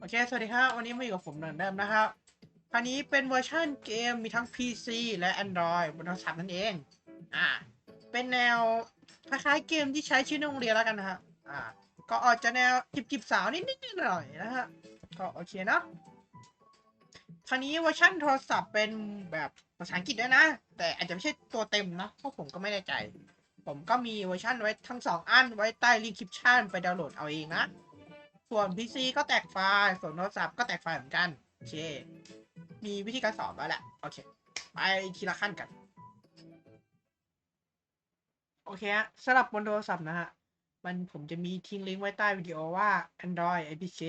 โอเค สวัสดีครับ วันนี้มาอยู่กับผมเหมือนเดิมนะครับคราวนี้เป็นเวอร์ชันเกมมีทั้ง PC และ Android บนโทรศัพท์นั่นเอง อ่า เป็นแนวคล้ายๆเกมที่ใช้ชื่อนโรงเรียนแล้วกันนะครับอ่า ก็ออกจะแนวจิบจิบๆสาวนิดๆหน่อยๆนะฮะ ก็โอเคเนาะคราวนี้เวอร์ชันโทรศัพท์เป็นแบบภาษาอังกฤษด้วยนะ แต่อาจจะไม่ใช่ตัวเต็มนะ เพราะผมก็ไม่แน่ใจ ผมก็มีเวอร์ชันไว้ทั้งสองอันไว้ใต้ลิงก์คลิปชั่นไปดาวน์โหลดเอาเองนะ ส่วน PC ก็แตกไฟล์ ส่วนโทรศัพท์ก็แตกไฟล์เหมือนกันโอเคมีวิธีการสอบแล้วแหละโอเค ไปทีละขั้นกัน โอเคฮะสำหรับบนโทรศัพท์นะฮะ มันผมจะมีทิ้งลิงก์ไว้ใต้วิดีโอว่า Android APK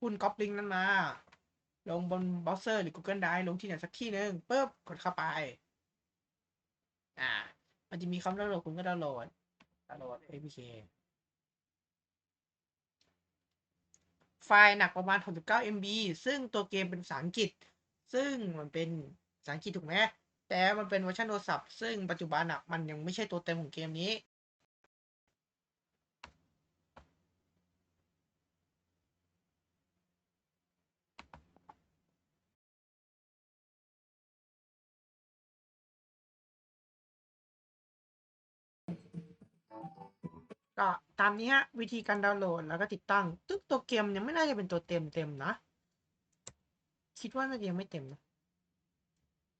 คุณก๊อปลิงก์นั้นมา ลงบนเบราว์เซอร์หรือ Google Drive ลงที่ไหนสักที่หนึ่งปุ๊บกดเข้าไป อ่า มันจะมีคำดาวน์โหลดคุณก็ดาวน์โหลดดาวน์โหลด APK ไฟล์หนักประมาณ 69 MB ซึ่งตัวเกมเป็นภาษาอังกฤษ ซึ่งมันเป็นภาษาอังกฤษถูกไหมแต่มันเป็นเวอร์ชันโทรศัพท์ซึ่งปัจจุบันอะมันยังไม่ใช่ตัวเต็มของเกมนี้ ก็ตามนี้ฮะวิธีการดาวน์โหลดแล้วก็ติดตั้งตึ๊กตัวเกมยังไม่น่าจะเป็นตัวเต็มเต็มนะ คิดว่าน่าจะยังไม่เต็มนะ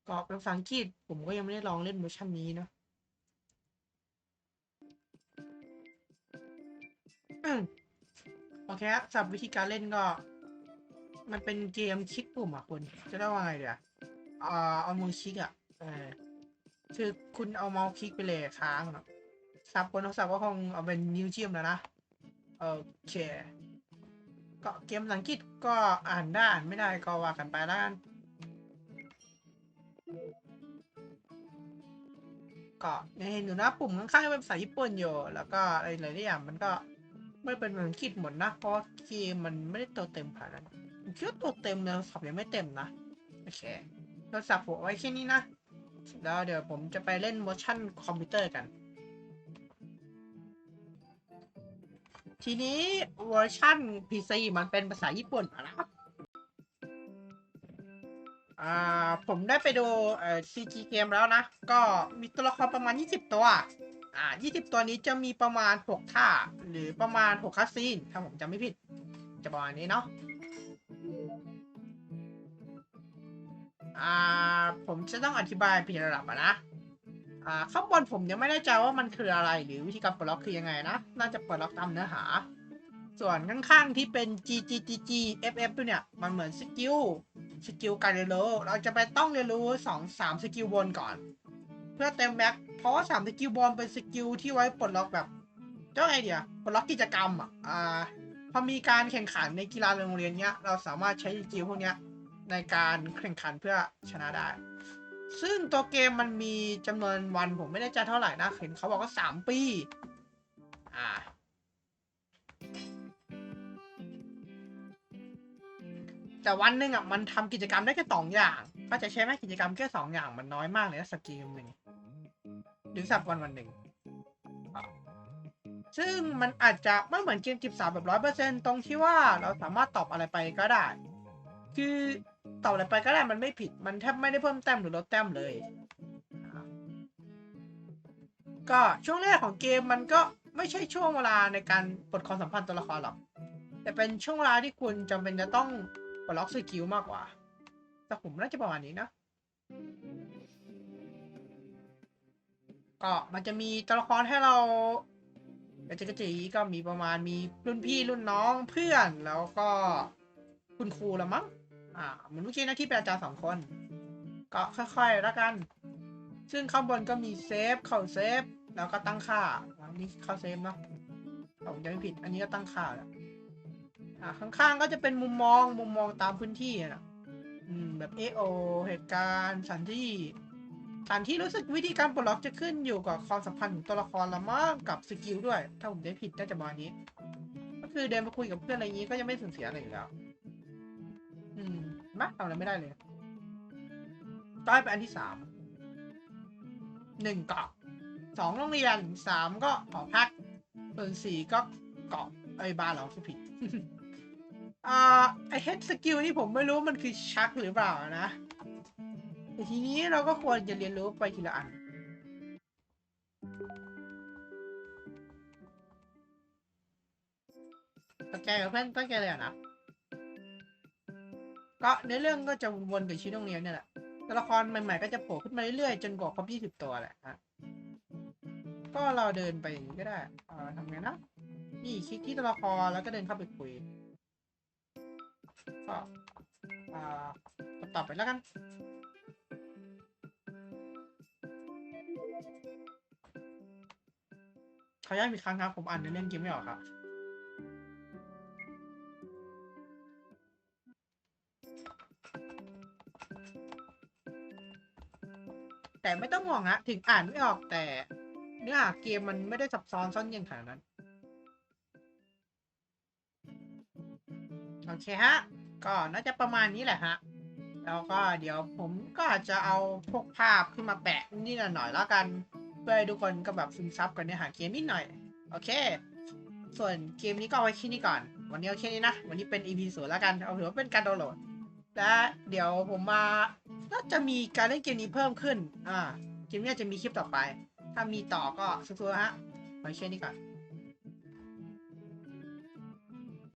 ก็เป็นภาษาอังกฤษผมก็ยังไม่ได้ลองเล่นเวอร์ชันนี้นะโอเคครับสำหรับวิธีการเล่นก็ มันเป็นเกมคลิกปุ่มอะคุณจะได้ว่าไงเดี๋ยวอ่าเอามือคลิกอะเออคือคุณเอาเมาส์คลิกไปเลยค้างอะ ซับบนโทรศัพท์ก็คงเอาเป็นนิ้วจิ้มแล้วนะโอเคก็เกมภาษาอังกฤษก็อ่านได้อ่านไม่ได้ก็ว่ากันไปแล้วกันก็ยังเห็นอยู่นะปุ่มข้างๆเป็นภาษาญี่ปุ่นอยู่ แล้วก็อะไรหลายอย่างมันก็ไม่เป็นภาษาอังกฤษหมดนะ เพราะเกมมันไม่ได้ตัวเต็มขนาดนั้นคิดว่าตัวเต็มในโทรศัพท์ยังไม่เต็มนะโอเคโทรศัพท์ผมเอาไว้แค่นี้นะแล้วเดี๋ยวผมจะไปเล่นเวอร์ชันคอมพิวเตอร์กัน ทีนี้เวอร์ชัน PC มันเป็นภาษาญี่ปุ่นนะครับอ่าผมได้ไปดูเอ่อ CG เกมแล้วนะ ก็มีตัวละครประมาณ 20 ตัว อ่า 20 ตัวนี้จะมีประมาณ 6 ท่า หรือประมาณ 6คัสซีน ถ้าผมจำไม่ผิด จะประมาณนี้เนาะ อ่า ผมจะต้องอธิบายเป็นระดับนะ อ่าข้างบนผมยังไม่แน่ใจว่ามันคืออะไรหรือวิธีการปลดล็อกคือยังไงนะ น่าจะปลดล็อกตามเนื้อหา ส่วนข้างๆที่เป็น G G G G F F ด้วเนี่ย มันเหมือนสกิล สกิลการเรียนรู้ เราจะไปต้องเรียนรู้สองสามสกิลบนก่อน เพื่อเต็มแบ็คเพราะว่าสามสกิลบนเป็นสกิลที่ไว้ปลดล็อกแบบเจ้าไอเดียปลดล็อกกิจกรรมอะ อ่า พอมีการแข่งขันในกีฬาโรงเรียนเนี้ย เราสามารถใช้สกิลพวกเนี้ยในการแข่งขันเพื่อชนะได้ ซึ่งตัวเกมมันมีจำนวนวันผมไม่แน่ใจเท่าไหร่นะ เห็นเขาบอกว่าสามปี อ่า แต่วันหนึ่งอะมันทำกิจกรรมได้แค่สองอย่างก็จะใช้ไหมกิจกรรมแค่สองอย่างมันน้อยมากเลยนะสกเกมหนึ่งหรือสับวันวันหนึ่งอะซึ่งมันอาจจะไม่เหมือนเกมจีบสาวแบบร้อยเปอร์เซ็นตรงที่ว่าเราสามารถตอบอะไรไปก็ได้ คือ ตอบอะไรไปก็ได้มันไม่ผิด มันแทบไม่ได้เพิ่มแต้มหรือลดแต้มเลย ก็ช่วงแรกของเกมมันก็ไม่ใช่ช่วงเวลาในการปลดความสัมพันธ์ตัวละครหรอก แต่เป็นช่วงเวลาที่คุณจำเป็นจะต้องปลดล็อกสกิลมากกว่า แต่ผมน่าจะประมาณนี้นะ ก็มันจะมีตัวละครให้เรากระจิกกระจีก็มีประมาณมีรุ่นพี่รุ่นน้องเพื่อนแล้วก็คุณครูละมั้ง อ่าเหมือนเมื่อกี้นะที่เป็นอาจารย์สองคน ก็ค่อยๆแล้วกัน ซึ่งข้างบนก็มีเซฟเข้าเซฟแล้วก็ตั้งค่าอันนี้เข้าเซฟเนาะถ้าผมจำไม่ผิด อันนี้ก็ตั้งค่าแหละอ่าข้างๆก็จะเป็นมุมมองมุมมองตามพื้นที่อะนะอืมแบบ AO เหตุการณ์สถานที่สถานที่รู้สึกวิธีการปลดล็อกจะขึ้นอยู่กับความสัมพันธ์ของตัวละครละมากกับสกิลด้วย ถ้าผมได้ผิดน่าจะประมาณนี้ ก็คือเดินไปคุยกับเพื่อนอะไรอย่างนี้ก็ยังไม่สูญเสียอะไรอยู่แล้ว อืมมาทำอะไรไม่ได้เลยต้อยไปอันที่สามหนึ่งเกาะสองโรงเรียนสามก็หอพักส่วนสี่ก็เกาะไอ้บ้านเราคือผิดอ่าไอเฮดสกิลนี่ผมไม่รู้มันคือชักหรือเปล่านะแต่ทีนี้เราก็ควรจะเรียนรู้ไปทีละอัน ตั้งใจกับเพื่อนตั้งใจเลยนะ ก็ในเรื่องก็จะวนกับชีวิตโรงเรียนเนี่ยแหละตัวละครใหม่ๆก็จะโผล่ขึ้นมาเรื่อยๆ จนกว่าครบ20ตัวแหละฮะก็เราเดินไปอย่างนี้ก็ได้เออทำไงนะนี่คลิกที่ตัวละครแล้วก็เดินเข้าไปคุยก็อ่าต่อไปแล้วกันขออนุญาตอีกครั้งครับ ผมอ่านในเรื่องเกมไม่ออกครับ แต่ไม่ต้องห่วงฮะถึงอ่านไม่ออกแต่ เนื้อหาเกมมันไม่ได้ซับซ้อนซ่อนเยินขนาดนั้น โอเคฮะ ก็น่าจะประมาณนี้แหละฮะ แล้วก็เดี๋ยวผมก็อาจจะเอาพวกภาพขึ้นมาแปะนี่หน่อยแล้วกัน เพื่อให้ทุกคนก็แบบซึมซับกับเนื้อหาเกมนิดหน่อย โอเค ส่วนเกมนี้ก็ไว้แค่นี้ก่อน วันนี้เอาแค่นี้นะ วันนี้เป็น EP ศูนย์แล้วกัน เอาถือว่าเป็นการดาวน์โหลด และเดี๋ยวผมมา น่าจะมีการเล่นเกมนี้เพิ่มขึ้น อ่า เกมนี้จะมีคลิปต่อไป ถ้ามีต่อก็สู้ๆฮะไว้แค่นี้ก่อน